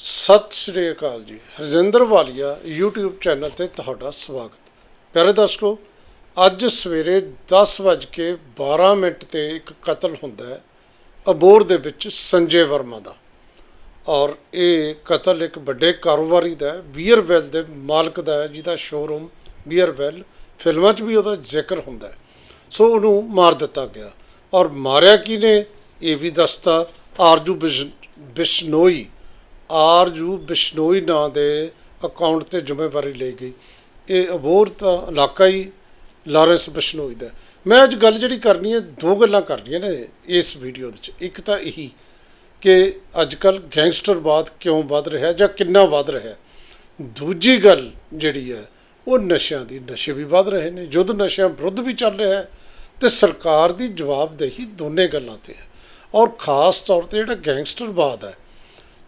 ਸਤਿ ਸ਼੍ਰੀ ਅਕਾਲ ਜੀ। ਹਰਜਿੰਦਰ ਵਾਲੀਆ, YouTube channel ਤੇ ਤੁਹਾਡਾ ਸਵਾਗਤ। ਪਿਆਰੇ ਦਰਸ਼ਕੋ, ਅੱਜ ਸਵੇਰੇ 10:12 ਮਿੰਟ ਤੇ ਇੱਕ ਕਤਲ ਹੁੰਦਾ ਹੈ, ਅਬੋਰ ਦੇ ਵਿੱਚ ਸੰਜੇ ਵਰਮਾ ਦਾ। ਔਰ ਇਹ ਕਤਲ ਇੱਕ ਵੱਡੇ ਕਾਰੋਬਾਰੀ ਦਾ ਹੈ ਬੀਅਰਵੈਲ ਦੇ ਮਾਲਕ ਦਾ ਹੈ, ਜਿਹਦਾ ਸ਼ੋਰੂਮ ਬੀਅਰਵੈਲ ਫਿਲਮਾਂ 'ਚ ਵੀ ਉਹਦਾ ਜ਼ਿਕਰ ਹੁੰਦਾ ਹੈ। ਸੋ ਉਹਨੂੰ ਮਾਰ ਦਿੱਤਾ ਗਿਆ। ਔਰ ਮਾਰਿਆ ਕਿਨੇ ਇਹ ਵੀ ਦੱਸਤਾ ਆਰਜੂ ਬਿਸ਼ਨੋਈ। ਆਰ ਆਰਜੂ ਬਿਸ਼ਨੋਈ ਨਾਂ ਦੇ ਅਕਾਊਂਟ ਤੇ ਜ਼ਿੰਮੇਵਾਰੀ ਲਈ ਗਈ। ਇਹ ਅਬੋਰ ਤਾਂ ਇਲਾਕਾ ਹੀ ਲਾਰੈਂਸ ਬਿਸ਼ਨੋਈ ਦਾ ਮੈਂ ਅੱਜ ਗੱਲ ਜਿਹੜੀ ਕਰਨੀ ਹੈ, ਦੋ ਗੱਲਾਂ ਕਰਨੀਆਂ ਨੇ ਇਸ ਵੀਡੀਓ ਵਿੱਚ। ਇੱਕ ਤਾਂ ਇਹੀ ਕਿ ਅੱਜ ਕੱਲ ਗੈਂਗਸਟਰਵਾਦ ਕਿਉਂ ਵੱਧ ਰਿਹਾ ਜਾਂ ਕਿੰਨਾ ਵੱਧ ਰਿਹਾ ਦੂਜੀ ਗੱਲ ਜਿਹੜੀ ਹੈ, ਉਹ ਨਸ਼ਿਆਂ ਦੀ, ਨਸ਼ੇ ਵੀ ਵੱਧ ਰਹੇ ਨੇ। ਯੁੱਧ ਨਸ਼ਿਆਂ ਵਿਰੁੱਧ ਵੀ ਚੱਲ ਰਿਹਾ ਹੈ ਤੇ ਸਰਕਾਰ ਦੀ ਜਵਾਬਦੇਹੀ ਦੋਨੇ ਗੱਲਾਂ ਤੇ ਹੈ। ਔਰ ਖਾਸ ਤੌਰ ਤੇ ਜਿਹੜਾ ਗੈਂਗਸਟਰਵਾਦ ਹੈ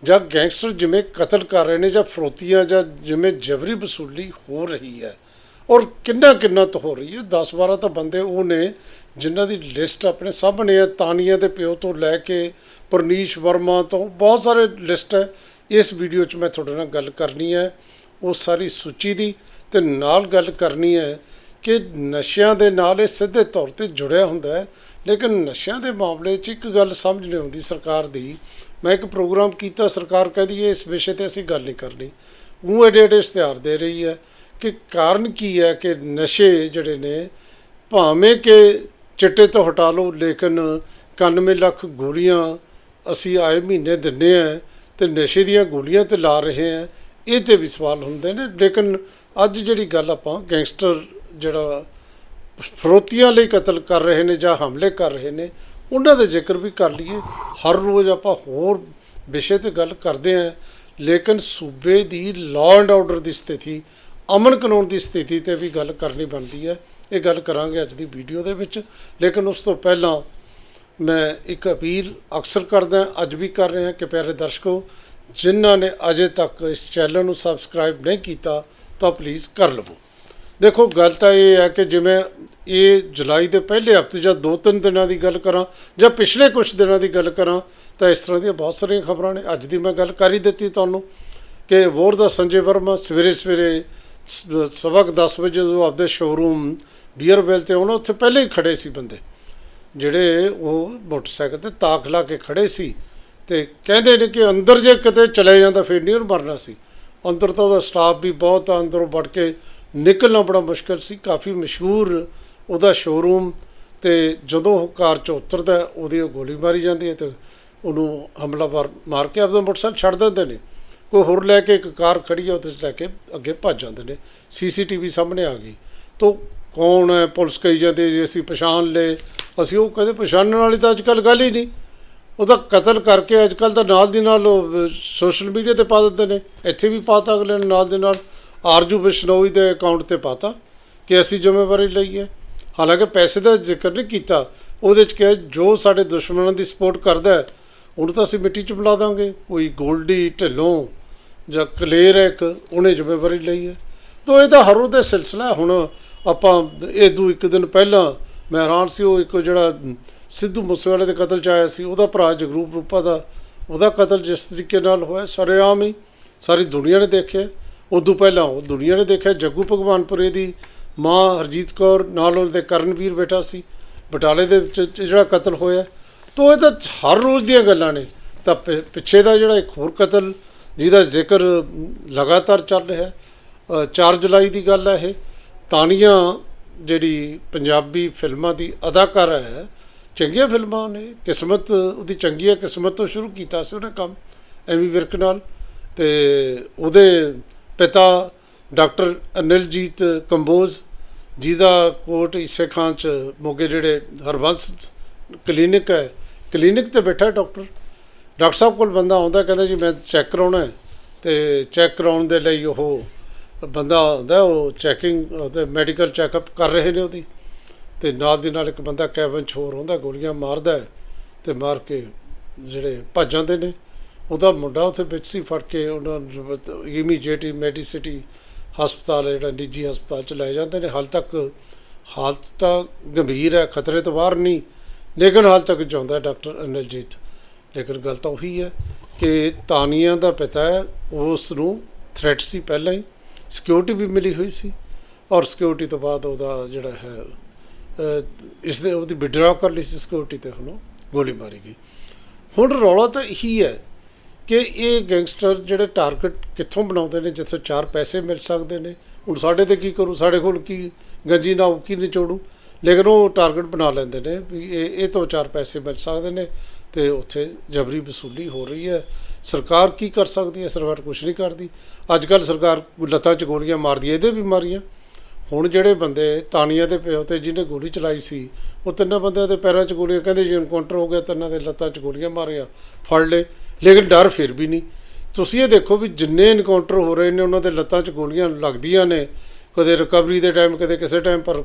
ਜਾਂ ਗੈਂਗਸਟਰ ਜਿਵੇਂ ਕਤਲ ਕਰ ਰਹੇ ਨੇ ਜਾਂ ਫਰੋਤੀਆਂ ਜਾਂ ਜਿਵੇਂ ਜਬਰੀ ਵਸੂਲੀ ਹੋ ਰਹੀ ਹੈ ਔਰ ਕਿੰਨਾ ਕਿੰਨਾ ਤੋਂ ਹੋ ਰਹੀ ਹੈ। 10 12 ਤਾਂ ਬੰਦੇ ਉਹ ਨੇ ਜਿਨ੍ਹਾਂ ਦੀ ਲਿਸਟ ਆਪਣੇ ਸਾਹਮਣੇ ਹੈ। ਤਾਨੀਆਂ ਦੇ ਪਿਓ ਤੋਂ ਲੈ ਕੇ ਪਰਨੀਸ਼ ਵਰਮਾ ਤੋਂ ਬਹੁਤ ਸਾਰੇ ਲਿਸਟ ਹੈ। ਇਸ ਵੀਡੀਓ 'ਚ ਮੈਂ ਤੁਹਾਡੇ ਨਾਲ ਗੱਲ ਕਰਨੀ ਹੈ। ਉਹ ਸਾਰੀ ਸੂਚੀ ਦੀ ਤੇ ਨਾਲ ਗੱਲ ਕਰਨੀ ਹੈ ਕਿ ਨਸ਼ਿਆਂ ਦੇ ਨਾਲ ਇਹ ਸਿੱਧੇ ਤੌਰ ਤੇ ਜੁੜਿਆ ਹੁੰਦਾ ਹੈ। ਲੇਕਿਨ ਨਸ਼ਿਆਂ ਦੇ ਮਾਮਲੇ 'ਚ ਇੱਕ ਗੱਲ ਸਮਝ ਨਹੀਂ ਆਉਂਦੀ ਸਰਕਾਰ ਦੀ ਮੈਂ ਇੱਕ ਪ੍ਰੋਗਰਾਮ ਕੀਤਾ, ਸਰਕਾਰ ਕਹਿੰਦੀ ਹੈ ਇਸ ਵਿਸ਼ੇ ਤੇ ਅਸੀਂ ਗੱਲ ਨਹੀਂ ਕਰਨੀ। ਉਹ ਐਡੇ ਐਡੇ ਇਸ਼ਤਿਹਾਰ ਦੇ ਰਹੀ ਹੈ ਕਿ ਕਾਰਨ ਕੀ ਹੈ ਕਿ ਨਸ਼ੇ ਜਿਹੜੇ ਨੇ, ਭਾਵੇਂ ਕਿ ਚਿੱਟੇ ਤੋਂ ਹਟਾ ਲਓ, ਲੇਕਿਨ 91 ਲੱਖ ਗੋਲੀਆਂ ਅਸੀਂ ਆਏ ਮਹੀਨੇ ਦਿੰਨੇ ਆ ਤੇ ਨਸ਼ੇ ਦੀਆਂ ਗੋਲੀਆਂ ਤੇ ਲਾ ਰਹੇ ਆ ਇਹ ਤੇ ਵੀ ਸਵਾਲ ਹੁੰਦੇ ਨੇ। ਲੇਕਿਨ ਅੱਜ ਜਿਹੜੀ ਗੱਲ ਆਪਾਂ ਗੈਂਗਸਟਰ ਜਿਹੜਾ ਫਰੋਤੀਆਂ ਲਈ ਕਤਲ ਕਰ ਰਹੇ ਨੇ ਜਾਂ ਹਮਲੇ ਕਰ ਰਹੇ ਨੇ ਉਹਨਾਂ ਦਾ ਜ਼ਿਕਰ ਵੀ ਕਰ ਲਈਏ। ਹਰ ਰੋਜ਼ ਆਪਾਂ ਹੋਰ ਵਿਸ਼ੇ ਤੇ ਗੱਲ ਕਰਦੇ ਆਂ ਲੇਕਿਨ ਸੂਬੇ ਦੀ ਲਾਅ ਐਂਡ ਆਰਡਰ ਦੀ ਸਥਿਤੀ, ਅਮਨ ਕਾਨੂੰਨ ਦੀ ਸਥਿਤੀ ਤੇ ਵੀ ਗੱਲ ਕਰਨੀ ਬਣਦੀ ਹੈ। ਇਹ ਗੱਲ ਕਰਾਂਗੇ ਅੱਜ ਦੀ ਵੀਡੀਓ ਦੇ ਵਿੱਚ। ਲੇਕਿਨ ਉਸ ਤੋਂ ਪਹਿਲਾਂ ਮੈਂ ਇੱਕ ਅਪੀਲ ਅਕਸਰ ਕਰਦਾ ਅੱਜ ਵੀ ਕਰ ਰਿਹਾ ਕਿ ਪਿਆਰੇ ਦਰਸ਼ਕੋ, ਜਿਨ੍ਹਾਂ ਨੇ ਅਜੇ ਤੱਕ ਇਸ ਚੈਨਲ ਨੂੰ ਸਬਸਕ੍ਰਾਈਬ ਨਹੀਂ ਕੀਤਾ, ਤਾਂ ਪਲੀਜ਼ ਕਰ ਲਵੋ। ਦੇਖੋ, ਗੱਲ ਤਾਂ ਇਹ ਹੈ ਕਿ ਜਿਵੇਂ ਇਹ ਜੁਲਾਈ ਦੇ ਪਹਿਲੇ ਹਫ਼ਤੇ ਜਾਂ ਦੋ ਤਿੰਨ ਦਿਨਾਂ ਦੀ ਗੱਲ ਕਰਾਂ ਜਾਂ ਪਿਛਲੇ ਕੁਝ ਦਿਨਾਂ ਦੀ ਗੱਲ ਕਰਾਂ, ਤਾਂ ਇਸ ਤਰ੍ਹਾਂ ਦੀਆਂ ਬਹੁਤ ਸਾਰੀਆਂ ਖਬਰਾਂ ਨੇ। ਅੱਜ ਦੀ ਮੈਂ ਗੱਲ ਕਰ ਹੀ ਦਿੱਤੀ ਤੁਹਾਨੂੰ ਕਿ ਵੋਰ ਦਾ ਸੰਜੇ ਵਰਮਾ ਸਵੇਰੇ ਸਵੇਰੇ ਸ- ਸਵਾ ਕੁ 10 ਵਜੇ ਜਦੋਂ ਆਪਦੇ ਸ਼ੋਰੂਮ ਬੀਅਰਵੈਲ ਤੇ ਉਹਨਾਂ ਉੱਥੇ ਪਹਿਲੇ ਹੀ ਖੜੇ ਸੀ ਬੰਦੇ। ਜਿਹੜੇ ਉਹ ਮੋਟਰਸਾਈਕਲ ਤੇ ਤਾਕ ਲਾ ਕੇ ਖੜੇ ਸੀ ਤੇ ਕਹਿੰਦੇ ਨੇ ਕਿ ਅੰਦਰ ਜੇ ਕਿਤੇ ਚਲੇ ਜਾਂਦਾ, ਫਿਰ ਨਹੀਂ ਮਰਨਾ ਸੀ। ਅੰਦਰ ਤਾਂ ਉਹਦਾ ਸਟਾਫ ਵੀ ਬਹੁਤ ਆ, ਅੰਦਰੋਂ ਵੜ ਕੇ ਨਿਕਲਣਾ ਬੜਾ ਮੁਸ਼ਕਲ ਸੀ, ਕਾਫੀ ਮਸ਼ਹੂਰ ਉਹਦਾ ਸ਼ੋਰੂਮ ਤੇ ਜਦੋਂ ਉਹ ਕਾਰ ਚ ਉਤਰਦਾ, ਉਹਦੀ ਉਹ ਗੋਲੀ ਮਾਰੀ ਜਾਂਦੀ ਹੈ ਤੇ ਉਹਨੂੰ ਹਮਲਾਵਰ ਮਾਰ ਕੇ ਆਪਦਾ ਮੋਟਰਸਾਈਕਲ ਛੱਡ ਦਿੰਦੇ ਨੇ। ਕੋਈ ਹੋਰ ਲੈ ਕੇ ਇੱਕ ਕਾਰ ਖੜੀ ਹੈ, ਉਹਦੇ 'ਚ ਲੈ ਕੇ ਅੱਗੇ ਭੱਜ ਜਾਂਦੇ ਨੇ। ਸੀਸੀਟੀਵੀ ਸਾਹਮਣੇ ਆ ਗਈ। ਤੋ ਕੌਣ ਹੈ? ਪੁਲਿਸ ਕਹੀ ਜਾਂਦੀ ਜੇ, ਅਸੀਂ ਪਛਾਣ ਲਏ। ਅਸੀਂ ਉਹ ਕਹਿੰਦੇ ਪਛਾਣਨ ਵਾਲੀ ਤਾਂ ਅੱਜ ਕੱਲ੍ਹ ਗੱਲ ਹੀ ਨਹੀਂ। ਉਹਦਾ ਕਤਲ ਕਰਕੇ ਅੱਜ ਕੱਲ੍ਹ ਤਾਂ ਨਾਲ ਦੀ ਨਾਲ ਸੋਸ਼ਲ ਮੀਡੀਆ ਤੇ ਪਾ ਦਿੰਦੇ ਨੇ। ਇੱਥੇ ਵੀ ਪਾਤਾ ਅਗਲੇ ਨੇ ਨਾਲ ਦੇ ਨਾਲ। ਆਰਜੂ ਬਿਸ਼ਨੋਈ ਦੇ ਅਕਾਊਂਟ ਤੇ ਪਾਤਾ ਕਿ ਅਸੀਂ ਜ਼ਿੰਮੇਵਾਰੀ ਲਈ ਹੈ। ਹਾਲਾਂਕਿ ਪੈਸੇ ਦਾ ਜ਼ਿਕਰ ਨਹੀਂ ਕੀਤਾ, ਉਹਦੇ ਚ ਕਿਹਾ ਜੋ ਸਾਡੇ ਦੁਸ਼ਮਣਾਂ ਦੀ ਸਪੋਰਟ ਕਰਦਾ ਹੈ, ਉਹਨੂੰ ਤਾਂ ਅਸੀਂ ਮਿੱਟੀ ਚ ਬੁਲਾ ਦਾਂਗੇ। ਕੋਈ ਗੋਲਡੀ, ਢਿੱਲੋਂ ਜਾਂ ਕਲੇਰ ਹੈ ਇੱਕ, ਉਹਨੇ ਜ਼ਿੰਮੇਵਾਰੀ ਲਈ ਹੈ। ਤੋ ਇਹਦਾ ਹਰ ਉਹਦਾ ਸਿਲਸਿਲਾ ਹੁਣ ਆਪਾਂ ਇਹ ਦੂ ਇੱਕ ਦਿਨ ਪਹਿਲਾਂ ਮੈਂ ਹੈਰਾਨ ਸੀ, ਉਹ ਇੱਕ ਜਿਹੜਾ ਸਿੱਧੂ ਮੂਸੇਵਾਲੇ ਦੇ ਕਤਲ ਚ ਆਇਆ ਸੀ, ਉਹਦਾ ਭਰਾ ਜਗਰੂਪ ਰੂਪਾ ਦਾ, ਉਹਦਾ ਕਤਲ ਜਿਸ ਤਰੀਕੇ ਨਾਲ ਹੋਇਆ, ਸਰੇਆਮ ਹੀ ਸਾਰੀ ਦੁਨੀਆ ਨੇ ਦੇਖਿਆ। ਉਦੋਂ ਪਹਿਲਾਂ ਉਹ ਦੁਨੀਆ ਨੇ ਦੇਖਿਆ ਜੱਗੂ ਭਗਵਾਨਪੁਰੇ ਦੀ ਮਾਂ ਹਰਜੀਤ ਕੌਰ ਨਾਲ ਉਹਦੇ ਕਰਨਵੀਰ ਬੇਟਾ ਸੀ, ਬਟਾਲੇ ਦੇ ਵਿੱਚ ਜਿਹੜਾ ਕਤਲ ਹੋਇਆ। ਤੋ ਇਹ ਤਾਂ ਹਰ ਰੋਜ਼ ਦੀਆਂ ਗੱਲਾਂ ਨੇ। ਤਾਂ ਪਿੱਛੇ ਦਾ ਜਿਹੜਾ ਇੱਕ ਹੋਰ ਕਤਲ, ਜਿਹਦਾ ਜ਼ਿਕਰ ਲਗਾਤਾਰ ਚੱਲ ਰਿਹਾ ਹੈ 4 ਜੁਲਾਈ ਦੀ ਗੱਲ ਹੈ ਇਹ। ਤਾਨੀਆ ਜਿਹੜੀ ਪੰਜਾਬੀ ਫਿਲਮਾਂ ਦੀ ਅਦਾਕਾਰਾ ਹੈ, ਚੰਗੀਆਂ ਫਿਲਮਾਂ ਨੇ। ਕਿਸਮਤ, ਉਹਦੀ ਚੰਗੀ ਹੈ ਕਿਸਮਤ ਤੋਂ ਸ਼ੁਰੂ ਕੀਤਾ ਸੀ ਉਹਨੇ ਕੰਮ, ਐਮੀ ਵਿਰਕ ਨਾਲ। ਤੇ ਉਹਦੇ ਪਿਤਾ ਡਾਕਟਰ ਅਨਿਲਜੀਤ ਕੰਬੋਜ, ਜਿਹਦਾ ਕੋਟ ਇਸੇ ਖਾਂ ਚ ਮੋਗੇ ਜਿਹੜੇ ਹਰਬੰਸ ਕਲੀਨਿਕ ਹੈ, ਕਲੀਨਿਕ ਤੇ ਬੈਠਾ ਡਾਕਟਰ। ਡਾਕਟਰ ਸਾਹਿਬ ਕੋਲ ਬੰਦਾ ਆਉਂਦਾ, ਕਹਿੰਦਾ ਜੀ ਮੈਂ ਚੈੱਕ ਕਰਾਉਣਾ ਹੈ, ਤੇ ਚੈੱਕ ਕਰਾਉਣ ਦੇ ਲਈ ਉਹ ਬੰਦਾ ਆਉਂਦਾ, ਉਹ ਚੈਕਿੰਗ, ਉਹਦੇ ਮੈਡੀਕਲ ਚੈੱਕਅਪ ਕਰ ਰਹੇ ਨੇ ਉਹਦੀ। ਤੇ ਨਾਲ ਦੀ ਨਾਲ ਇੱਕ ਬੰਦਾ ਕੈਬਨ 'ਚ ਹੋਰ ਹੁੰਦਾ ਗੋਲੀਆਂ ਮਾਰਦਾ ਹੈ, ਤੇ ਮਾਰ ਕੇ ਜਿਹੜੇ ਭੱਜ ਜਾਂਦੇ ਨੇ। ਉਹਦਾ ਮੁੰਡਾ ਉੱਥੇ ਵਿੱਚ ਸੀ ਫੜ ਕੇ ਉਹਨਾਂ ਨੂੰ ਮੈਡੀਸਿਟੀ ਹਸਪਤਾਲ ਜਿਹੜਾ ਨਿੱਜੀ ਹਸਪਤਾਲ ਚ ਲੈ ਜਾਂਦੇ ਨੇ। ਹਾਲ ਤੱਕ ਹਾਲਤ ਤਾਂ ਗੰਭੀਰ ਹੈ ਖਤਰੇ ਤੋਂ ਬਾਹਰ ਨਹੀਂ ਲੇਕਿਨ ਹਾਲ ਤੱਕ ਜਾਂਦਾ ਡਾਕਟਰ ਅਨਿਲਜੀਤ। ਲੇਕਿਨ ਗੱਲ ਤਾਂ ਉਹੀ ਹੈ ਕਿ ਤਾਨੀਆ ਦਾ ਪਿਤਾ ਹੈ ਉਸ ਨੂੰ ਥ੍ਰੈਟ ਸੀ ਪਹਿਲਾਂ ਹੀ ਸਿਕਿਉਰਿਟੀ ਵੀ ਮਿਲੀ ਹੋਈ ਸੀ ਔਰ ਸਿਕਿਉਰਿਟੀ ਤੋਂ ਬਾਅਦ ਉਹਦਾ ਜਿਹੜਾ ਹੈ ਅਹ, ਇਸ ਦੇ ਉਹਦੀ ਵਿਡਰਾ ਕਰ ਲਈ ਸੀ ਸਿਕਿਉਰਿਟੀ ਤੇ ਹੁਣ ਗੋਲੀ ਮਾਰੀ ਗਈ। ਹੁਣ ਰੌਲਾ ਤਾਂ ਇਹੀ ਹੈ ਕਿ ਇਹ ਗੈਂਗਸਟਰ ਜਿਹੜੇ ਟਾਰਗੇਟ ਕਿੱਥੋਂ ਬਣਾਉਂਦੇ ਨੇ, ਜਿੱਥੇ ਚਾਰ ਪੈਸੇ ਮਿਲ ਸਕਦੇ ਨੇ? ਹੁਣ ਸਾਡੇ ਤੇ ਕੀ ਕਰੂ? ਸਾਡੇ ਕੋਲ ਕੀ ਗੰਜੀ ਨਾ ਕੀ ਨਿਚੋੜੂ? ਲੇਕਿਨ ਉਹ ਟਾਰਗੇਟ ਬਣਾ ਲੈਂਦੇ ਨੇ ਵੀ ਇਹ ਇਹ ਤੋਂ ਚਾਰ ਪੈਸੇ ਮਿਲ ਸਕਦੇ ਨੇ ਤੇ ਉੱਥੇ ਜਬਰੀ ਵਸੂਲੀ ਹੋ ਰਹੀ ਹੈ। ਸਰਕਾਰ ਕੀ ਕਰ ਸਕਦੀ ਹੈ? ਸਰਕਾਰ ਕੁਝ ਨਹੀਂ ਕਰਦੀ। ਅੱਜ ਕੱਲ ਸਰਕਾਰ ਲੱਤਾਂ 'ਚ ਗੋਲੀਆਂ ਮਾਰਦੀ ਹੈ, ਇਹਦੇ ਵੀ ਮਾਰੀਆਂ। ਹੁਣ ਜਿਹੜੇ ਬੰਦੇ ਤਾਨੀਆਂ ਦੇ ਪਿਓ ਤੇ ਜਿਹਨੇ ਗੋਲੀ ਚਲਾਈ ਸੀ, ਉਹ ਤਿੰਨਾਂ ਬੰਦਿਆਂ ਦੇ ਪੈਰਾਂ 'ਚ ਗੋਲੀਆਂ, ਕਹਿੰਦੇ ਜੀ ਇਨਕਾਊਂਟਰ ਹੋ ਗਿਆ, ਤਿੰਨਾਂ ਦੇ ਲੱਤਾਂ 'ਚ ਗੋਲੀਆਂ ਮਾਰੀਆਂ, ਫੜ ਲਏ। ਲੇਕਿਨ ਡਰ ਫਿਰ ਵੀ ਨਹੀਂ। ਤੁਸੀਂ ਇਹ ਦੇਖੋ ਵੀ ਜਿੰਨੇ ਇਨਕਾਊਂਟਰ ਹੋ ਰਹੇ ਨੇ, ਉਹਨਾਂ ਦੇ ਲੱਤਾਂ 'ਚ ਗੋਲੀਆਂ ਲੱਗਦੀਆਂ ਨੇ। ਕਦੇ ਰਿਕਵਰੀ ਦੇ ਟਾਈਮ ਕਦੇ ਕਿਸੇ ਟਾਈਮ ਪਰ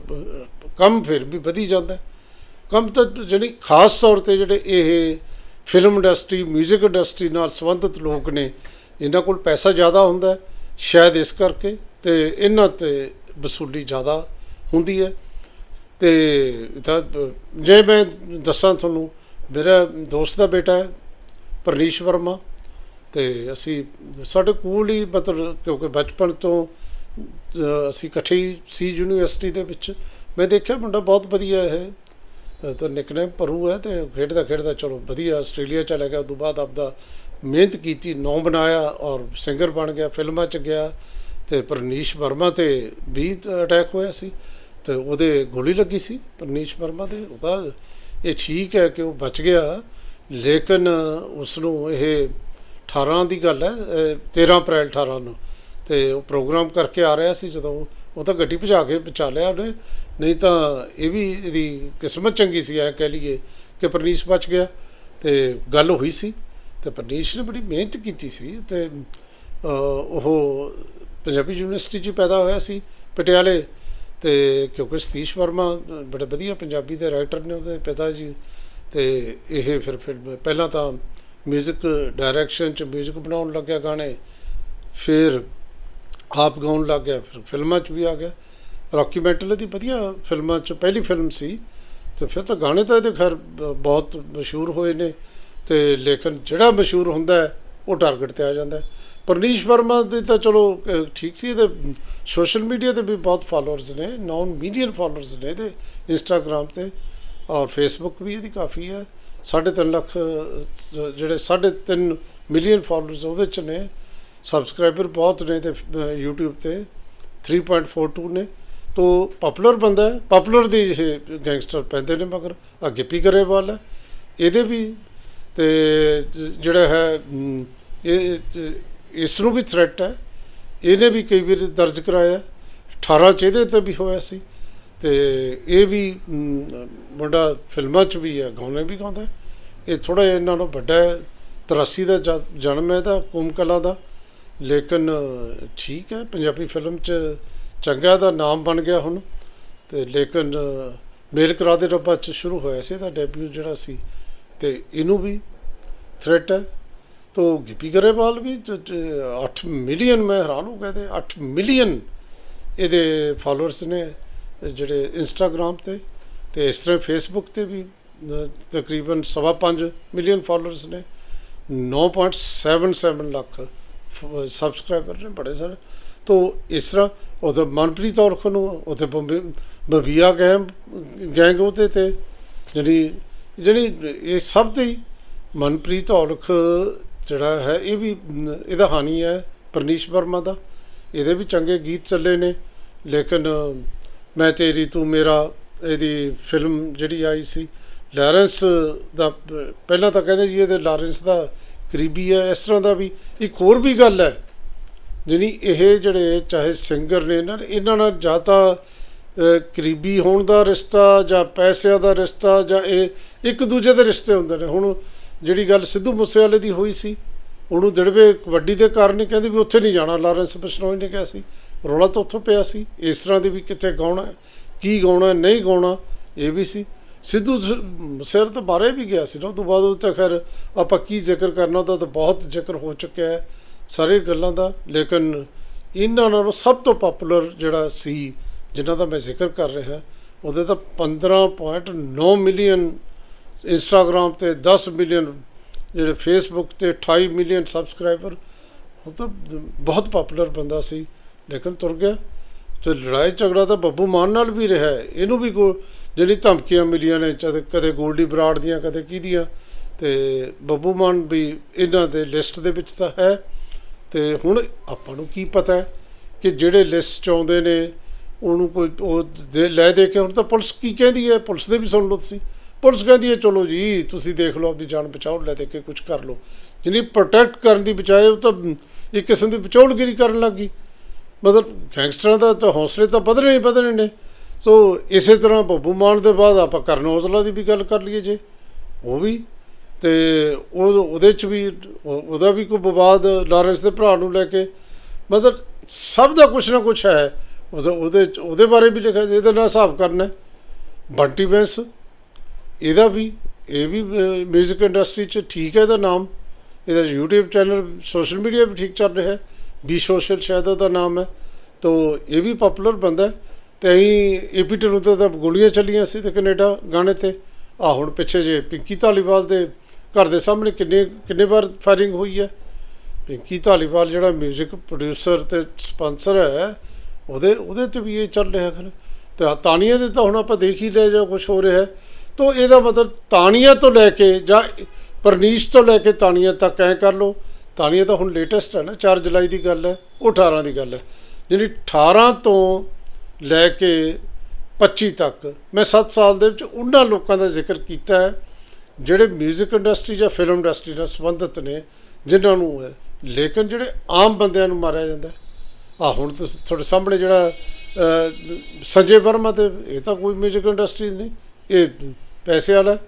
ਕੰਮ ਫਿਰ ਵੀ ਵਧੀ ਜਾਂਦਾ। ਕੰਮ ਤਾਂ ਜਿਹੜੀ ਖਾਸ ਤੌਰ ਤੇ ਜਿਹੜੇ ਇਹ ਫਿਲਮ ਇੰਡਸਟਰੀ 뮤직 ਇੰਡਸਟਰੀ ਨਾਲ ਸੰਬੰਧਿਤ ਲੋਕ ਨੇ, ਇਹਨਾਂ ਕੋਲ ਪੈਸਾ ਜ਼ਿਆਦਾ ਹੁੰਦਾ ਸ਼ਾਇਦ ਇਸ ਕਰਕੇ ਤੇ ਇਹਨਾਂ ਤੇ ਵਸੂਲੀ ਜ਼ਿਆਦਾ ਹੁੰਦੀ ਹੈ। ਤੇ ਜੇ ਮੈਂ ਦੱਸਾਂ ਤੁਹਾਨੂੰ, ਮੇਰਾ ਦੋਸਤ ਦਾ ਬੇਟਾ ਹੈ ਪਰਨੀਸ਼ ਵਰਮਾ ਤੇ ਅਸੀਂ ਸਾਡੇ ਕੋਲ ਹੀ ਮਤਲਬ ਕਿਉਂਕਿ ਬਚਪਨ ਤੋਂ ਅਸੀਂ ਇਕੱਠੇ ਸੀ ਯੂਨੀਵਰਸਿਟੀ ਦੇ ਵਿੱਚ। ਮੈਂ ਦੇਖਿਆ ਮੁੰਡਾ ਬਹੁਤ ਵਧੀਆ ਹੈ। ਤਾਂ ਨਿਕਨੇਮ ਪਰੂ ਹੈ ਤੇ ਖੇਡਦਾ ਖੇਡਦਾ ਚਲੋ ਵਧੀਆ ਆਸਟ੍ਰੇਲੀਆ ਚਲਾ ਗਿਆ। ਉਸ ਤੋਂ ਬਾਅਦ ਆਪਦਾ ਮਿਹਨਤ ਕੀਤੀ, ਨਾਂ ਬਣਾਇਆ ਔਰ ਸਿੰਗਰ ਬਣ ਗਿਆ, ਫਿਲਮਾਂ 'ਚ ਗਿਆ। ਤੇ ਪਰਨੀਸ਼ ਵਰਮਾ ਤੇ ਵੀ ਅਟੈਕ ਹੋਇਆ ਸੀ। ਤੇ ਉਹਦੇ ਗੋਲੀ ਲੱਗੀ ਸੀ ਪਰਨੀਸ਼ ਵਰਮਾ ਦੇ। ਉਹਦਾ ਇਹ ਠੀਕ ਹੈ ਕਿ ਉਹ ਬਚ ਗਿਆ। ਲੇਕਿਨ ਉਸ ਨੂੰ ਇਹ 18 ਦੀ ਗੱਲ ਹੈ ਅ, 13 ਅਪ੍ਰੈਲ 18 ਨੂੰ। ਤੇ ਉਹ ਪ੍ਰੋਗਰਾਮ ਕਰਕੇ ਆ ਰਿਹਾ ਸੀ ਜਦੋਂ ਉਹ ਤਾਂ ਗੱਡੀ ਭਜਾ ਕੇ ਬਚਾ ਲਿਆ ਉਹਨੇ। ਨਹੀਂ ਤਾਂ ਇਹ ਵੀ ਇਹਦੀ ਕਿਸਮਤ ਚੰਗੀ ਸੀ ਐ ਕਹਿ ਲਈਏ ਕਿ ਪਰਨੀਸ਼ ਬਚ ਗਿਆ। ਤੇ ਗੱਲ ਹੋਈ ਸੀ ਤੇ ਪਰਨੀਸ਼ ਨੇ ਬੜੀ ਮਿਹਨਤ ਕੀਤੀ ਸੀ ਤੇ ਉਹ ਪੰਜਾਬੀ ਯੂਨੀਵਰਸਿਟੀ 'ਚ ਪੈਦਾ ਹੋਇਆ ਸੀ ਪਟਿਆਲੇ। ਤੇ ਕਿਉਂਕਿ ਸਤੀਸ਼ ਵਰਮਾ ਬੜੇ ਵਧੀਆ ਪੰਜਾਬੀ ਦੇ ਰਾਈਟਰ ਨੇ ਉਹਦੇ ਪਿਤਾ ਜੀ ਤੇ ਇਹ ਫਿਰ ਫਿਰ ਪਹਿਲਾਂ ਤਾਂ 뮤직 ਡਾਇਰੈਕਸ਼ਨ ਚ 뮤직 ਬਣਾਉਣ ਲੱਗਿਆ ਗਾਣੇ ਫਿਰ ਆਪ ਗਾਉਣ ਲੱਗ ਗਿਆ ਫਿਰ ਫਿਲਮਾਂ ਚ ਵੀ ਆ ਗਿਆ ਰੌਕੀ ਮੈਂਟਲ ਦੀ ਵਧੀਆ ਫਿਲਮਾਂ ਚ ਪਹਿਲੀ ਫਿਲਮ ਸੀ ਤੇ ਫਿਰ ਤਾਂ ਗਾਣੇ ਤਾਂ ਇਹਦੇ ਖੈਰ ਬ- ਬਹੁਤ ਮਸ਼ਹੂਰ ਹੋਏ ਨੇ ਤੇ ਲੇਕਿਨ ਜਿਹੜਾ ਮਸ਼ਹੂਰ ਹੁੰਦਾ ਹੈ ਉਹ ਟਾਰਗੇਟ ਤੇ ਆ ਜਾਂਦਾ ਹੈ ਪਰਨੀਸ਼ ਵਰਮਾ ਦੇ ਤਾਂ ਚਲੋ ਅਹ, ਠੀਕ ਸੀ ਇਹਦੇ ਸੋਸ਼ਲ ਮੀਡੀਆ ਤੇ ਵੀ ਬਹੁਤ ਫਾਲੋਅਰਸ ਨੇ 9 ਮਿਲੀਅਨ ਫਾਲੋਅਰਸ ਨੇ ਇਹਦੇ ਇੰਸਟਾਗ੍ਰam ਤੇ ਔਰ ਫੇਸਬੁੱਕ ਵੀ ਇਹਦੀ ਕਾਫੀ ਹੈ। 3.5 ਲੱਖ ਅਹ, ਜਿਹੜੇ 3.5 ਮਿਲੀਅਨ ਫਾਲੋਅਰਸ ਉਹਦੇ ਚ ਨੇ। ਸਬਸਕ੍ਰਾਈਬਰ ਬਹੁਤ ਨੇ ਤੇ ਅਹ, YouTube ਤੇ। 3.42 ਨੇ। ਤੋ ਪਪੂਲਰ ਬੰਦਾ ਹੈ। ਪਪੂਲਰ ਦੀ ਇਹ ਗੈਂਗਸਟਰ ਪੈਂਦੇ ਨੇ ਮਗਰ ਆ ਗਿੱਪੀ ਗਰੇਵਾਲ ਹੈ। ਇਹਦੇ ਵੀ ਤੇ ਜਿਹੜਾ ਹੈ ਇਹ ਇਹ- ਇਸ ਨੂੰ ਵੀ ਥ੍ਰੈਟ ਹੈ। ਇਹਨੇ ਵੀ ਕਈ ਵਾਰ ਦਰਜ ਕਰਾਇਆ। 18 ਚ ਇਹਦੇ ਤੇ ਵੀ ਹੋਇਆ ਸੀ। ਤੇ ਇਹ ਵੀ ਮੁੰਡਾ ਫਿਲਮਾਂ ਚ ਵੀ ਹੈ, ਗਾਉਣੇ ਵੀ ਗਾਉਂਦਾ ਹੈ। ਇਹ ਥੋੜਾ ਇਹਨਾਂ ਨੂੰ ਵੱਡਾ ਹੈ। 83 ਦਾ ਜ- ਜਨਮ ਹੈ ਇਹਦਾ, ਕੂਮ ਕਲਾ ਦਾ। ਲੇਕਿਨ ਠੀਕ ਹੈ, ਪੰਜਾਬੀ ਫਿਲਮ ਚ ਚੰਗਾ ਦਾ ਨਾਮ ਬਣ ਗਿਆ ਹੁਣ। ਤੇ ਲੇਕਿਨ ਮੇਲ ਕਰਾ ਦੇ ਰੱਬਾ ਚ ਸ਼ੁਰੂ ਹੋਇਆ ਸੀ ਇਹਦਾ ਡੈਬਿਊ ਜਿਹੜਾ ਸੀ। ਤੇ ਇਹਨੂੰ ਵੀ ਥ੍ਰੈਟ ਹੈ। ਤੋ ਗਿੱਪੀ ਗਰੇਵਾਲ ਵੀ 8 ਮਿਲੀਅਨ ਮੈਂ ਹੈਰਾਨ ਹੋ ਗਿਆ ਤੇ 8 ਮਿਲੀਅਨ ਇਹਦੇ ਫਾਲੋਅਰਸ ਨੇ। ਜਿਹੜੇ ਇੰਸਟਾਗ੍ਰam ਤੇ ਤੇ ਇਸ ਤਰ੍ਹਾਂ ਫੇਸਬੁੱਕ ਤੇ ਵੀ ਤਕਰੀਬਨ ਸਵਾ ਪੰਜ ਮਿਲੀਅਨ ਫਾਲੋਅਰਸ ਨੇ। 9.77 ਲੱਖ ਸਬਸਕ੍ਰਾਈਬਰ ਨੇ ਬੜੇ ਸਾਰੇ। ਤੋ ਇਸ ਤਰ੍ਹਾਂ ਉਹਦੇ ਮਨਪ੍ਰੀਤ ਔਰਖ ਨੂੰ ਉਹਦੇ ਬਬੀਆ ਗੈਂਗ ਗੈਂਗ ਉਹਦੇ ਤੇ, ਜਿਹੜੀ ਜਿਹੜੀ ਇਹ ਸਭ ਦੀ ਮਨਪ੍ਰੀਤ ਔਲਖ ਜਿਹੜਾ ਹੈ, ਇਹ ਵੀ ਇਹਦਾ ਹਾਨੀ ਹੈ ਪਰਨੀਸ਼ ਵਰਮਾ ਦਾ। ਇਹਦੇ ਵੀ ਚੰਗੇ ਗੀਤ ਚੱਲੇ ਨੇ, ਲੇਕਿਨ ਮੈਂ ਤੇਰੀ ਤੂੰ ਮੇਰਾ ਇਹਦੀ ਫਿਲਮ ਜਿਹੜੀ ਆਈ ਸੀ, ਲਾਰੈਂਸ ਦਾ, ਪਹਿਲਾਂ ਤਾਂ ਕਹਿੰਦੇ ਜੀ ਇਹਦੇ ਲਾਰੈਂਸ ਦਾ ਕਰੀਬੀ ਹੈ, ਇਸ ਤਰ੍ਹਾਂ ਦਾ ਵੀ ਇੱਕ ਹੋਰ ਵੀ ਗੱਲ ਹੈ, ਜਿਹੜੀ ਇਹ ਜਿਹੜੇ ਚਾਹੇ ਸਿੰਗਰ ਨੇ ਇਹਨਾਂ ਇਹਨਾਂ ਨਾਲ ਜਾਂ ਤਾਂ ਕਰੀਬੀ ਹੋਣ ਦਾ ਰਿਸ਼ਤਾ ਜਾਂ ਪੈਸਿਆਂ ਦਾ ਰਿਸ਼ਤਾ ਜਾਂ ਇਹ ਇੱਕ ਦੂਜੇ ਦੇ ਰਿਸ਼ਤੇ ਹੁੰਦੇ ਨੇ। ਹੁਣ ਜਿਹੜੀ ਗੱਲ ਸਿੱਧੂ ਮੂਸੇਵਾਲੇ ਦੀ ਹੋਈ ਸੀ, ਉਹਨੂੰ ਦੜਵੇ ਕਬੱਡੀ ਦੇ ਕਾਰਨ ਹੀ ਕਹਿੰਦੇ ਵੀ ਉੱਥੇ ਨਹੀਂ ਜਾਣਾ, ਲਾਰੈਂਸ ਬਿਸ਼ਨੋਈ ਨੇ ਕਿਹਾ ਸੀ। ਰੌਲਾ ਤਾਂ ਉੱਥੋਂ ਪਿਆ ਸੀ। ਇਸ ਤਰ੍ਹਾਂ ਦੇ ਵੀ ਕਿੱਥੇ ਗਾਉਣਾ ਕੀ ਗਾਉਣਾ ਨਹੀਂ ਗਾਉਣਾ, ਇਹ ਵੀ ਸੀ। ਸਿੱਧੂ ਸਿਰ ਤੋਂ ਬਾਰੇ ਵੀ ਗਿਆ ਸੀ ਨਾ, ਉਹ ਤੋਂ ਬਾਅਦ ਉਹ ਤਾਂ ਖੈਰ ਆਪਾਂ ਕੀ ਜ਼ਿਕਰ ਕਰਨਾ, ਉਹਦਾ ਤਾਂ ਬਹੁਤ ਜ਼ਿਕਰ ਹੋ ਚੁੱਕਿਆ ਹੈ ਸਾਰੀ ਗੱਲਾਂ ਦਾ। ਲੇਕਿਨ ਇਹਨਾਂ ਨਾਲੋਂ ਸਭ ਤੋਂ ਪਪੂਲਰ ਜਿਹੜਾ ਸੀ, ਜਿਨ੍ਹਾਂ ਦਾ ਮੈਂ ਜ਼ਿਕਰ ਕਰ ਰਿਹਾ, ਉਹਦੇ ਤਾਂ 15.9 ਮਿਲੀਅਨ ਇੰਸਟਾਗ੍ਰam ਤੇ 10 ਮਿਲੀਅਨ ਜਿਹੜੇ ਫੇਸਬੁੱਕ ਤੇ 28 ਮਿਲੀਅਨ ਸਬਸਕ੍ਰਾਈਬਰ ਉਹ ਤਾਂ ਬਹੁਤ ਪਪੂਲਰ ਬੰਦਾ ਸੀ। ਲੇਕਿਨ ਤੁਰ ਗਿਆ। ਤੇ ਲੜਾਈ ਝਗੜਾ ਤਾਂ ਬੱਬੂ ਮਾਨ ਨਾਲ ਵੀ ਰਿਹਾ ਇਹਨੂੰ ਵੀ ਕੋ ਜਿਹੜੀ ਧਮਕੀਆਂ ਮਿਲੀਆਂ ਨੇ ਕਦੇ ਕਦੇ ਗੋਲਡੀ ਬਰਾੜ ਦੀਆਂ, ਕਦੇ ਕਿਹਦੀਆਂ, ਤੇ ਬੱਬੂ ਮਾਨ ਵੀ ਇਹਨਾਂ ਦੇ ਲਿਸਟ ਦੇ ਵਿੱਚ ਤਾਂ ਹੈ। ਤੇ ਹੁਣ ਆਪਾਂ ਨੂੰ ਕੀ ਪਤਾ ਕਿ ਜਿਹੜੇ ਲਿਸਟ 'ਚ ਆਉਂਦੇ ਨੇ, ਉਹਨੂੰ ਕੋਈ ਉਹ ਦੇ ਲੈ ਦੇ ਕੇ ਹੁਣ ਤਾਂ ਪੁਲਿਸ ਕੀ ਕਹਿੰਦੀ ਹੈ? ਪੁਲਿਸ ਦੇ ਵੀ ਸੁਣ ਲਓ ਤੁਸੀਂ। ਪੁਲਿਸ ਕਹਿੰਦੀ ਹੈ, ਚਲੋ ਜੀ, ਤੁਸੀਂ ਦੇਖ ਲਓ, ਆਪਣੀ ਜਾਨ ਬਚਾਓ, ਲੈ ਦੇ ਕੇ ਕੁਝ ਕਰ ਲਓ। ਜਿਹਨੀ ਪ੍ਰੋਟੈਕਟ ਕਰਨ ਦੀ ਬਚਾਏ ਉਹ ਤਾਂ ਇੱਕ ਕਿਸਮ ਦੀ ਵਿਚੋਲਗਿਰੀ ਕਰਨ ਲੱਗ ਗਈ। ਮਤਲਬ ਗੈਂਗਸਟਰਾਂ ਦਾ ਤਾਂ ਹੌਸਲੇ ਤਾਂ ਵਧਣੇ ਹੀ ਵਧਣੇ ਨੇ। ਸੋ ਇਸੇ ਤਰ੍ਹਾਂ ਬੱਬੂ ਮਾਨ ਦੇ ਬਾਅਦ ਆਪਾਂ ਕਰਨ ਔਜਲਾ ਦੀ ਵੀ ਗੱਲ ਕਰ ਲਈਏ ਜੇ। ਉਹ ਵੀ। ਤੇ ਉਹ ਉਹਦੇ ਚ ਵੀ ਉਹਦਾ ਵੀ ਕੋਈ ਵਿਵਾਦ ਲਾਰੈਂਸ ਦੇ ਭਰਾ ਨੂੰ ਲੈ ਕੇ। ਮਤਲਬ ਸਭ ਦਾ ਕੁਝ ਨਾ ਕੁਝ ਹੈ। ਉਹਦੇ ਉਹਦੇ 'ਚ- ਉਹਦੇ ਬਾਰੇ ਵੀ ਲਿਖਿਆ, ਇਹਦੇ ਨਾਲ ਹਿਸਾਬ ਕਰਨਾ ਬੰਟੀ ਬੈਂਸ, ਇਹਦਾ ਵੀ, ਇਹ ਵੀ 뮤직 ਇੰਡਸਟਰੀ 'ਚ ਠੀਕ ਹੈ ਇਹਦਾ ਨਾਮ। ਇਹਦਾ YouTube ਚੈਨਲ ਸੋਸ਼ਲ ਮੀਡੀਆ ਵੀ ਠੀਕ ਚੱਲ ਰਿਹਾ ਹੈ। ਵੀ ਸੋਸ਼ਲ ਸ਼ਾਇਦ ਉਹਦਾ ਨਾਮ ਹੈ। ਤੋ ਇਹ ਵੀ ਪਪੂਲਰ ਬੰਦਾ ਹੈ। ਤੇ ਅਸੀਂ ਏਪੀ ਢਿੱਲੋਂ ਤੇ ਤਾਂ ਗੋਲੀਆਂ ਚੱਲੀਆਂ ਸੀ ਤੇ ਕੈਨੇਡਾ ਗਾਣੇ ਤੇ। ਆ ਹੁਣ ਪਿੱਛੇ ਜੇ ਪਿੰਕੀ ਧਾਲੀਵਾਲ ਦੇ ਘਰ ਦੇ ਸਾਹਮਣੇ ਕਿੰਨੇ ਕਿੰਨੇ ਵਾਰ ਫਾਇਰਿੰਗ ਹੋਈ ਹੈ। ਪਿੰਕੀ ਧਾਲੀਵਾਲ ਜਿਹੜਾ 뮤직 ਪ੍ਰੋਡਿਊਸਰ ਤੇ ਸਪਾਂਸਰ ਹੈ, ਉਹਦੇ ਉਹਦੇ ਤੇ ਵੀ ਇਹ ਚੱਲ ਰਿਹਾ ਹੈ ਤੇ ਤਾਨੀਆਂ ਦੇ ਤਾਂ ਹੁਣ ਆਪਾਂ ਦੇਖ ਹੀ ਲਿਆ ਜਾਂ ਕੁਝ ਹੋ ਰਿਹਾ ਹੈ। ਤੋ ਇਹਦਾ ਮਤਲਬ ਤਾਨੀਆਂ ਤੋਂ ਲੈ ਕੇ ਜਾਂ ਪਰਨੀਸ਼ ਤੋਂ ਲੈ ਕੇ ਤਾਨੀਆਂ ਤੱਕ ਐ ਕਰ ਲਓ। ਤਾਨੀਆਂ ਤਾਂ ਹੁਣ ਲੇਟੈਸਟ ਹੈ ਨਾ 4 ਜੁਲਾਈ ਦੀ ਗੱਲ ਹੈ ਉਹ 18 ਦੀ ਗੱਲ ਹੈ ਜਿਹੜੀ 18 ਤੋਂ ਲੈ ਕੇ 25 ਤੱਕ ਮੈਂ 7 ਸਾਲ ਦੇ ਵਿੱਚ ਉਹਨਾਂ ਲੋਕਾਂ ਦਾ ਜ਼ਿਕਰ ਕੀਤਾ ਹੈ ਜਿਹੜੇ 뮤직 ਇੰਡਸਟਰੀ ਜਾਂ ਫਿਲਮ ਇੰਡਸਟਰੀ ਨਾਲ ਸੰਬੰਧਿਤ ਨੇ ਜਿਨ੍ਹਾਂ ਨੂੰ ਹੈ। ਲੇਕਿਨ ਜਿਹੜੇ ਆਮ ਬੰਦਿਆਂ ਨੂੰ ਮਾਰਿਆ ਜਾਂਦਾ ਆ ਹੁਣ ਤੁਸੀਂ ਤੁਹਾਡੇ ਸਾਹਮਣੇ ਜਿਹੜਾ ਅਹ, ਸੰਜੇ ਵਰਮਾ ਤੇ ਇਹ ਤਾਂ ਕੋਈ 뮤직 ਇੰਡਸਟਰੀ ਨਹੀਂ ਇਹ ਪੈਸੇ ਵਾਲਾ ਹੈ,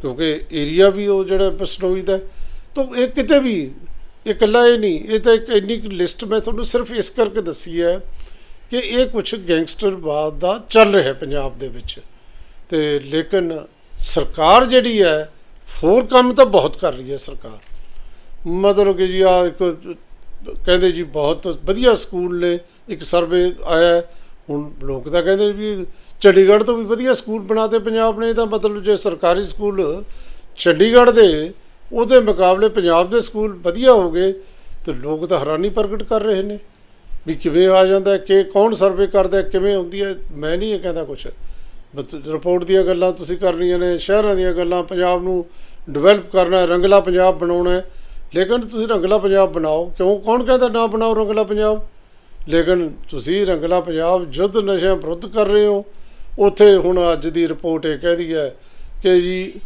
ਕਿਉਂਕਿ ਏਰੀਆ ਵੀ ਉਹ ਜਿਹੜਾ ਬਸਨੋਈ ਦਾ ਹੈ। ਤਾਂ ਇਹ ਕਿਤੇ ਵੀ ਇਹ ਇਕੱਲਾ ਇਹ ਨਹੀਂ, ਇਹ ਤਾਂ ਇੱਕ ਇੰਨੀ ਲਿਸਟ ਮੈਂ ਤੁਹਾਨੂੰ ਸਿਰਫ ਇਸ ਕਰਕੇ ਦੱਸੀ ਹੈ ਕਿ ਇਹ ਕੁਝ ਗੈਂਗਸਟਰਵਾਦ ਦਾ ਚੱਲ ਰਿਹਾ ਪੰਜਾਬ ਦੇ ਵਿੱਚ। ਤੇ ਲੇਕਿਨ ਸਰਕਾਰ ਜਿਹੜੀ ਹੈ, ਹੋਰ ਕੰਮ ਤਾਂ ਬਹੁਤ ਕਰ ਰਹੀ ਹੈ ਸਰਕਾਰ। ਮਤਲਬ ਕਿ ਜੀ ਆ ਇੱਕ, ਕਹਿੰਦੇ ਜੀ ਬਹੁਤ ਵਧੀਆ ਸਕੂਲ ਨੇ, ਇੱਕ ਸਰਵੇ ਆਇਆ ਹੁਣ ਲੋਕ ਤਾਂ ਕਹਿੰਦੇ ਵੀ ਚੰਡੀਗੜ੍ਹ ਤੋਂ ਵੀ ਵਧੀਆ ਸਕੂਲ ਬਣਾਤੇ ਪੰਜਾਬ ਨੇ, ਇਹਦਾ ਮਤਲਬ ਜੇ ਸਰਕਾਰੀ ਸਕੂਲ ਚੰਡੀਗੜ੍ਹ ਦੇ ਉਹਦੇ ਮੁਕਾਬਲੇ ਪੰਜਾਬ ਦੇ ਸਕੂਲ ਵਧੀਆ ਹੋ ਗਏ ਤੇ ਲੋਕ ਤਾਂ ਹੈਰਾਨੀ ਪ੍ਰਗਟ ਕਰ ਰਹੇ ਨੇ ਵੀ ਕਿਵੇਂ ਆ ਜਾਂਦਾ ਕਿ ਕੌਣ ਸਰਵੇ ਕਰਦਾ ਕਿਵੇਂ ਹੁੰਦੀ ਹੈ, ਮੈਂ ਨਹੀਂ ਇਹ ਕਹਿੰਦਾ ਕੁਛ। ਰਿਪੋਰਟ ਦੀਆਂ ਗੱਲਾਂ ਤੁਸੀਂ ਕਰਨੀਆਂ ਨੇ, ਸ਼ਹਿਰਾਂ ਦੀਆਂ ਗੱਲਾਂ, ਪੰਜਾਬ ਨੂੰ ਡਿਵੈਲਪ ਕਰਨਾ ਰੰਗਲਾ ਪੰਜਾਬ ਬਣਾਉਣਾ ਲੇਕਿਨ ਤੁਸੀਂ ਰੰਗਲਾ ਪੰਜਾਬ ਬਣਾਓ, ਕਿਉਂ? ਕੌਣ ਕਹਿੰਦਾ ਨਾ ਬਣਾਓ ਰੰਗਲਾ ਪੰਜਾਬ? ਲੇਕਿਨ ਤੁਸੀਂ ਰੰਗਲਾ ਪੰਜਾਬ ਯੁੱਧ ਨਸ਼ਿਆਂ ਵਿਰੁੱਧ ਕਰ ਰਹੇ ਹੋ। ਉੱਥੇ ਹੁਣ ਅੱਜ ਦੀ ਰਿਪੋਰਟ ਇਹ ਕਹਿੰਦੀ ਹੈ ਕਿ ਜੀ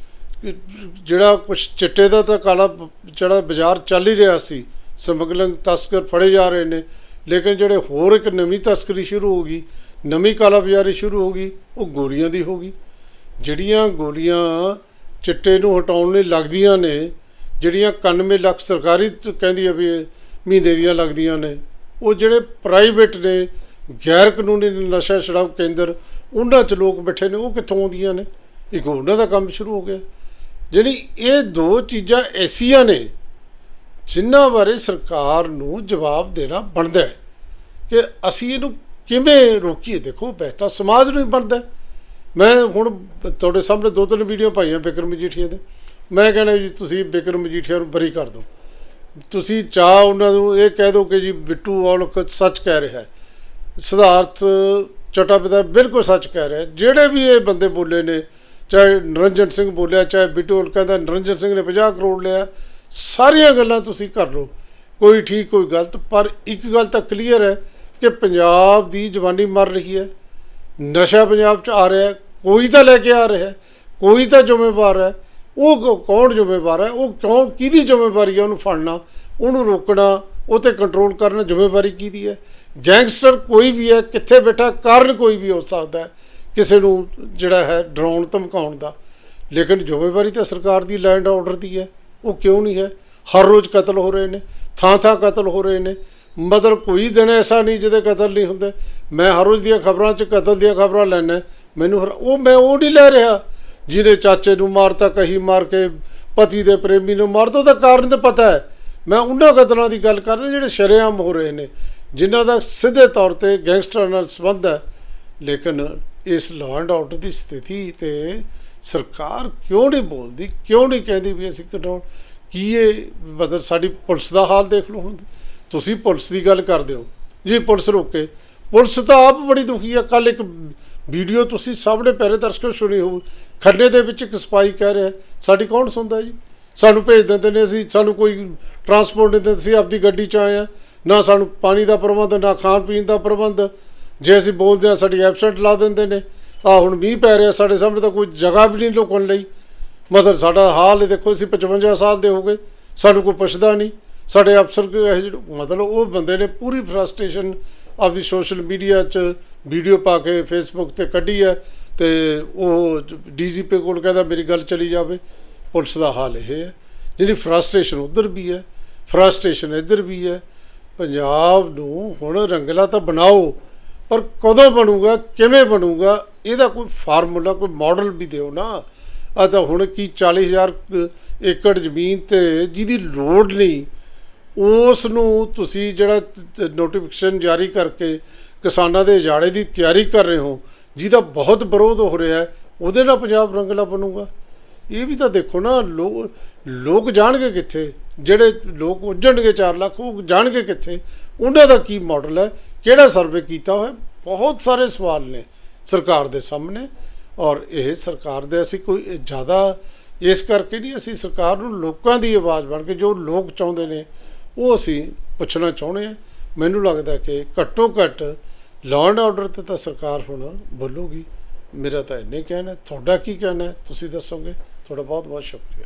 ਜਿਹੜਾ ਕੁਝ ਚਿੱਟੇ ਦਾ ਤਾਂ ਕਾਲਾ ਜਿਹੜਾ ਬਾਜ਼ਾਰ ਚੱਲ ਹੀ ਰਿਹਾ ਸੀ, ਸਮਗਲਿੰਗ ਤਸਕਰ ਫੜੇ ਜਾ ਰਹੇ ਨੇ, ਲੇਕਿਨ ਜਿਹੜੇ ਹੋਰ ਇੱਕ ਨਵੀਂ ਤਸਕਰੀ ਸ਼ੁਰੂ ਹੋ ਗਈ, ਨਵੀਂ ਕਾਲਾ ਬਾਜ਼ਾਰੀ ਸ਼ੁਰੂ ਹੋ ਗਈ, ਉਹ ਗੋਲੀਆਂ ਦੀ ਹੋ ਗਈ। ਜਿਹੜੀਆਂ ਗੋਲੀਆਂ ਚਿੱਟੇ ਨੂੰ ਹਟਾਉਣ ਲਈ ਲੱਗਦੀਆਂ ਨੇ, ਜਿਹੜੀਆਂ 91 ਲੱਖ ਸਰਕਾਰੀ ਕਹਿੰਦੀ ਹੈ ਵੀ ਮਹੀਨੇ ਦੀਆਂ ਲੱਗਦੀਆਂ ਨੇ, ਉਹ ਜਿਹੜੇ ਪ੍ਰਾਈਵੇਟ ਨੇ ਗੈਰ ਕਾਨੂੰਨੀ ਨਸ਼ਾ ਛਡਾਊ ਕੇਂਦਰ, ਉਹਨਾਂ 'ਚ ਲੋਕ ਬੈਠੇ ਨੇ, ਉਹ ਕਿੱਥੋਂ ਆਉਂਦੀਆਂ ਨੇ? ਇੱਕ ਉਹਨਾਂ ਦਾ ਕੰਮ ਸ਼ੁਰੂ ਹੋ ਗਿਆ। ਜਿਹੜੀ ਇਹ ਦੋ ਚੀਜ਼ਾਂ ਐਸੀਆਂ ਨੇ, ਜਿਨ੍ਹਾਂ ਬਾਰੇ ਸਰਕਾਰ ਨੂੰ ਜਵਾਬ ਦੇਣਾ ਬਣਦਾ ਹੈ ਕਿ ਅਸੀਂ ਇਹਨੂੰ ਕਿਵੇਂ ਰੋਕੀਏ। ਦੇਖੋ ਬਹਿਤਾ ਸਮਾਜ ਨੂੰ ਹੀ ਬਣਦਾ ਮੈਂ ਹੁਣ ਤੁਹਾਡੇ ਸਾਹਮਣੇ ਦੋ ਤਿੰਨ ਵੀਡੀਓ ਪਾਈਆਂ ਬਿਕਰਮ ਮਜੀਠੀਆ ਦੇ। ਮੈਂ ਕਹਿੰਦਾ ਜੀ, ਤੁਸੀਂ ਬਿਕਰਮ ਮਜੀਠੀਆ ਨੂੰ ਬਰੀ ਕਰ ਦਿਓ। ਤੁਸੀਂ ਚਾਹ ਉਹਨਾਂ ਨੂੰ ਇਹ ਕਹਿ ਦਿਓ ਕਿ ਜੀ, ਬਿੱਟੂ ਔਲਖ ਸੱਚ ਕਹਿ ਰਿਹਾ ਹੈ। ਸਿਧਾਰਥ ਚਟਾਪਿਤਾ ਬਿਲਕੁਲ ਸੱਚ ਕਹਿ ਰਿਹਾ ਜਿਹੜੇ ਵੀ ਇਹ ਬੰਦੇ ਬੋਲੇ ਨੇ ਚਾਹੇ ਨਰਿੰਜਨ ਸਿੰਘ ਬੋਲਿਆ, ਚਾਹੇ ਬਿੱਟੂ ਔਲਖ ਕਹਿੰਦਾ ਨਰਿੰਜਨ ਸਿੰਘ ਨੇ 50 ਕਰੋੜ ਲਿਆ, ਸਾਰੀਆਂ ਗੱਲਾਂ ਤੁਸੀਂ ਕਰ ਲਓ। ਕੋਈ ਠੀਕ, ਕੋਈ ਗਲਤ, ਪਰ ਇੱਕ ਗੱਲ ਤਾਂ ਕਲੀਅਰ ਹੈ ਕਿ ਪੰਜਾਬ ਦੀ ਜਵਾਨੀ ਮਰ ਰਹੀ ਹੈ। ਨਸ਼ਾ ਪੰਜਾਬ 'ਚ ਆ ਰਿਹਾ ਕੋਈ ਤਾਂ ਲੈ ਕੇ ਆ ਰਿਹਾ ਕੋਈ ਤਾਂ ਜ਼ਿੰਮੇਵਾਰ ਹੈ। ਉਹ ਕੌਣ ਜ਼ਿੰਮੇਵਾਰ ਹੈ, ਉਹ ਕਿਉਂ ਕਿਹਦੀ ਜ਼ਿੰਮੇਵਾਰੀ ਹੈ ਉਹਨੂੰ ਫੜਨਾ, ਉਹਨੂੰ ਰੋਕਣਾ ਉਹ ਤੇ ਕੰਟਰੋਲ ਕਰਨਾ ਜ਼ਿੰਮੇਵਾਰੀ ਕਿਹਦੀ ਹੈ? ਗੈਂਗਸਟਰ ਕੋਈ ਵੀ ਹੈ, ਕਿੱਥੇ ਬੈਠਾ, ਕਾਰਨ ਕੋਈ ਵੀ ਹੋ ਸਕਦਾ ਹੈ। ਕਿਸੇ ਨੂੰ ਜਿਹੜਾ ਹੈ ਡਰਾਉਣ, ਧਮਕਾਉਣ ਦਾ। ਲੇਕਿਨ ਜ਼ਿੰਮੇਵਾਰੀ ਤਾਂ ਸਰਕਾਰ ਦੀ ਲੈਂਡ ਆਰਡਰ ਦੀ ਹੈ। ਉਹ ਕਿਉਂ ਨਹੀਂ ਹੈ? ਹਰ ਰੋਜ਼ ਕਤਲ ਹੋ ਰਹੇ ਨੇ ਥਾਂ ਥਾਂ ਕਤਲ ਹੋ ਰਹੇ ਨੇ। ਮਤਲਬ ਕੋਈ ਦਿਨ ਐਸਾ ਨਹੀਂ ਜਿਹਦੇ ਕਤਲ ਨਹੀਂ ਹੁੰਦੇ। ਮੈਂ ਹਰ ਰੋਜ਼ ਦੀਆਂ ਖਬਰਾਂ 'ਚ ਕਤਲ ਦੀਆਂ ਖਬਰਾਂ ਲੈਣਾ ਮੈਨੂੰ ਹਰ- ਉਹ ਮੈਂ ਉਹ ਨਹੀਂ ਲੈ ਰਿਹਾ। ਜਿਹਨੇ ਚਾਚੇ ਨੂੰ ਮਾਰਤਾ, ਕਹੀ ਮਾਰ ਕੇ ਪਤੀ ਦੇ ਪ੍ਰੇਮੀ ਨੂੰ ਮਾਰਤਾ, ਉਹਦਾ ਕਾਰਨ ਤਾਂ ਪਤਾ ਹੈ। ਮੈਂ ਉਹਨਾਂ ਕਤਲਾਂ ਦੀ ਗੱਲ ਕਰਦਾ ਜਿਹੜੇ ਸ਼ਰੇਆਮ ਹੋ ਰਹੇ ਨੇ, ਜਿਨ੍ਹਾਂ ਦਾ ਸਿੱਧੇ ਤੌਰ ਤੇ ਗੈਂਗਸਟਰਾਂ ਨਾਲ ਸੰਬੰਧ ਹੈ। ਲੇਕਿਨ ਇਸ ਲਾਅ ਐਂਡ ਆਰਡਰ ਦੀ ਸਥਿਤੀ ਤੇ ਸਰਕਾਰ ਕਿਉਂ ਨਹੀਂ ਬੋਲਦੀ? ਕਿਉਂ ਨਹੀਂ ਕਹਿੰਦੀ ਵੀ ਅਸੀਂ ਕੰਟਰੋਲ ਕੀ ਇਹ ਮਤਲਬ ਸਾਡੀ ਪੁਲਿਸ ਦਾ ਹਾਲ ਦੇਖ ਲਓ ਹੁਣ। ਤੁਸੀਂ ਪੁਲਿਸ ਦੀ ਗੱਲ ਕਰਦੇ ਹੋ। ਜੀ ਪੁਲਿਸ ਰੋਕੇ। ਪੁਲਿਸ ਤਾਂ ਆਪ ਬੜੀ ਦੁਖੀ ਆ। ਕੱਲ ਇੱਕ ਵੀਡੀਓ ਤੁਸੀਂ ਸਾਹਮਣੇ ਪਹਿਰੇ ਦਰਸ਼ਕੋ ਸੁਣੀ ਹੋਊ। ਖੱਡੇ ਦੇ ਵਿੱਚ ਇੱਕ ਸਪਾਈ ਕਹਿ ਰਿਹਾ ਸਾਡੀ ਕੌਣ ਸੁਣਦਾ ਜੀ? ਸਾਨੂੰ ਭੇਜ ਦਿੰਦੇ ਨੇ ਅਸੀਂ। ਸਾਨੂੰ ਕੋਈ ਟਰਾਂਸਪੋਰਟ ਨਹੀਂ ਦਿੰਦੇ। ਸੀ ਆਪਦੀ ਗੱਡੀ 'ਚ ਆਏ ਆ। ਨਾ ਸਾਨੂੰ ਪਾਣੀ ਦਾ ਪ੍ਰਬੰਧ, ਨਾ ਖਾਣ ਪੀਣ ਦਾ ਪ੍ਰਬੰਧ। ਜੇ ਅਸੀਂ ਬੋਲਦੇ ਆ ਸਾਡੀ ਐਬਸੈਂਟ ਲਾ ਦਿੰਦੇ ਨੇ। ਆ ਹੁਣ ਮੀਂਹ ਪੈ ਰਿਹਾ, ਸਾਡੇ ਸਾਹਮਣੇ ਤਾਂ ਕੋਈ ਜਗ੍ਹਾ ਵੀ ਨਹੀਂ ਲੁਕਣ ਲਈ। ਮਤਲਬ ਸਾਡਾ ਹਾਲ ਦੇਖੋ, ਅਸੀਂ 55 ਸਾਲ ਦੇ ਹੋ ਗਏ। ਸਾਨੂੰ ਕੋਈ ਪੁੱਛਦਾ ਨਹੀਂ। ਸਾਡੇ ਅਫਸਰ ਇਹੋ ਜਿਹੇ ਮਤਲਬ ਉਹ ਬੰਦੇ ਨੇ ਪੂਰੀ ਫਰਸਟ੍ਰੇਸ਼ਨ ਆਪਦੀ ਸੋਸ਼ਲ ਮੀਡੀਆ 'ਚ ਵੀਡੀਓ ਪਾ ਕੇ ਫੇਸਬੁੱਕ ਤੇ ਕੱਢੀ ਹੈ ਤੇ ਉਹ ਡੀਜੀਪੀ ਕੋਲ ਕਹਿੰਦਾ, ਮੇਰੀ ਗੱਲ ਚਲੀ ਜਾਵੇ। ਪੁਲਿਸ ਦਾ ਹਾਲ ਇਹ ਹੈ। ਜਿਹੜੀ ਫਰਸਟ੍ਰੇਸ਼ਨ ਉਧਰ ਵੀ ਹੈ ਫਰਸਟ੍ਰੇਸ਼ਨ ਇੱਧਰ ਵੀ ਹੈ। ਪੰਜਾਬ ਨੂੰ ਹੁਣ ਰੰਗਲਾ ਤਾਂ ਬਣਾਓ। ਪਰ ਕਦੋਂ ਬਣੂਗਾ, ਕਿਵੇਂ ਬਣੂਗਾ, ਇਹਦਾ ਕੋਈ ਫਾਰਮੂਲਾ, ਕੋਈ ਮਾਡਲ ਵੀ ਦਿਓ ਨਾ। ਆ ਤਾਂ ਹੁਣ ਕੀ 40000 ਏਕੜ ਜ਼ਮੀਨ ਤੇ ਜਿਹਦੀ ਲੋੜ ਨਹੀਂ ਉਸ ਨੂੰ ਤੁਸੀਂ ਜਿਹੜਾ ਨੋਟੀਫਿਕੇਸ਼ਨ ਜਾਰੀ ਕਰਕੇ ਕਿਸਾਨਾਂ ਦੇ ਉਜਾੜੇ ਦੀ ਤਿਆਰੀ ਕਰ ਰਹੇ ਹੋ, ਜਿਹਦਾ ਬਹੁਤ ਵਿਰੋਧ ਹੋ ਰਿਹਾ ਹੈ, ਉਹਦੇ ਨਾਲ ਪੰਜਾਬ ਰੰਗਲਾ ਬਣੂਗਾ। ਇਹ ਵੀ ਤਾਂ ਦੇਖੋ ਨਾ ਲੋਕ ਲੋਕ ਜਾਣਗੇ ਕਿੱਥੇ। ਜਿਹੜੇ ਲੋਕ ਉੱਜਣਗੇ 4 ਲੱਖ, ਉਹ ਜਾਣਗੇ ਕਿੱਥੇ? ਉਹਨਾਂ ਦਾ ਕੀ ਮਾਡਲ ਹੈ? ਕਿਹੜਾ ਸਰਵੇ ਕੀਤਾ ਹੋਇਆ? ਬਹੁਤ ਸਾਰੇ ਸਵਾਲ ਨੇ ਸਰਕਾਰ ਦੇ ਸਾਹਮਣੇ ਔਰ ਇਹ ਸਰਕਾਰ ਦੇ ਅਸੀਂ ਕੋਈ ਜ਼ਿਆਦਾ ਇਸ ਕਰਕੇ ਨਹੀਂ, ਅਸੀਂ ਸਰਕਾਰ ਨੂੰ ਲੋਕਾਂ ਦੀ ਆਵਾਜ਼ ਬਣ ਕੇ ਜੋ ਲੋਕ ਚਾਹੁੰਦੇ ਨੇ, ਉਹ ਅਸੀਂ ਪੁੱਛਣਾ ਚਾਹੁੰਦੇ ਹਾਂ। ਮੈਨੂੰ ਲੱਗਦਾ ਕਿ ਘੱਟੋ ਘੱਟ ਲਾਅ ਐਂਡ ਆਰਡਰ ਤੇ ਤਾਂ ਸਰਕਾਰ ਹੁਣ ਬੋਲੂਗੀ। ਮੇਰਾ ਤਾਂ ਇੰਨੇ ਕਹਿਣਾ ਤੁਹਾਡਾ ਕੀ ਕਹਿਣਾ ਤੁਸੀਂ ਦੱਸੋਗੇ। ਤੁਹਾਡਾ ਬਹੁਤ ਬਹੁਤ ਸ਼ੁਕਰੀਆ।